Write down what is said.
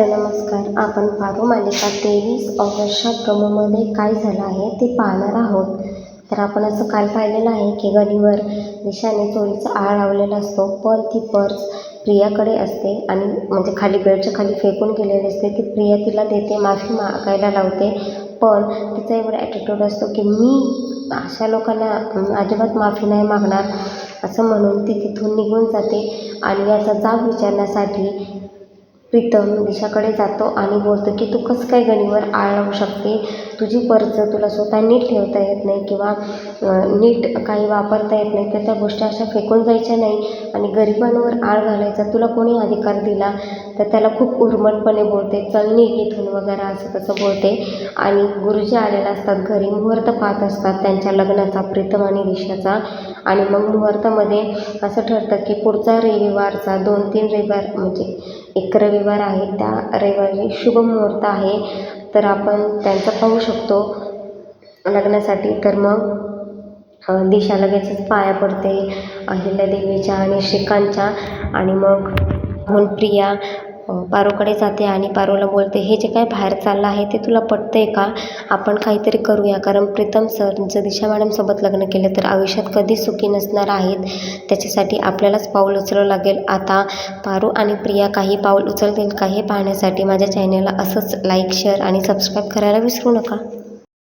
Hello नमस्कार. आपण पारू मालिका तेवीस ऑगस्टच्या प्रमोमध्ये काय झालं आहे ते पाहणार आहोत. तर आपण असं काल पाहिलेलं आहे की गडीवर दिशाने चोरीचा आळ लावलेला असतो पण ती पर्स प्रियाकडे असते आणि म्हणजे खाली बेडच्या खाली फेकून गेलेली असते. ती प्रिया तिला देते माफी मागायला लावते पण तिचा एवढा ॲटिट्यूड असतो की मी अशा लोकांना अजिबात माफी नाही मागणार असं म्हणून ती तिथून निघून जाते. आणि याचा जाब विचारण्यासाठी प्रीतम दिशाकडे जातो आणि बोलतो की तू कसं काय गणीवर आळ लावू शकते? तुझी पर्स तुला स्वतः नीट ठेवता येत नाही किंवा नीट काही वापरता येत नाही तर त्या गोष्टी अशा फेकून जायच्या नाही आणि गरिबांवर आळ घालायचा. तुला कोणी अधिकार दिला? तर त्याला खूप उर्मटपणे बोलते चल निघ इथून वगैरे असं तसं बोलते. आणि गुरुजी आलेले असतात घरी मुहूर्त पाहत असतात त्यांच्या लग्नाचा प्रीतम आणि दिशाचा. आणि मग मुहूर्तामध्ये असं ठरतं की पुढचा रविवारचा दोन तीन रविवार म्हणजे एक रविवार आहे त्या रविवारी शुभ मुहूर्त आहे. तर आपण त्यांचं पाहू शकतो लग्नासाठी. तर मग दिशा लगेचच पाया पडते अहिल्यादेवीच्या आणि श्रीकांतच्या. आणि मग म्हणून प्रिया पारूकडे जाते आणि पारूला बोलते हे जे काय बाहेर चाललं आहे ते तुला पटतं आहे का? आपण काहीतरी करूया. कारण प्रीतम सर जर दिशा मॅडमसोबत लग्न केलं तर आयुष्यात कधीच सुखी नसणार आहेत? त्याच्यासाठी आपल्यालाच पाऊल उचलावं लागेल. आता पारू आणि प्रिया काही पाऊल उचलतील का हे पाहण्यासाठी माझ्या चॅनलला असंच लाईक शेअर आणि सबस्क्राईब करायला विसरू नका.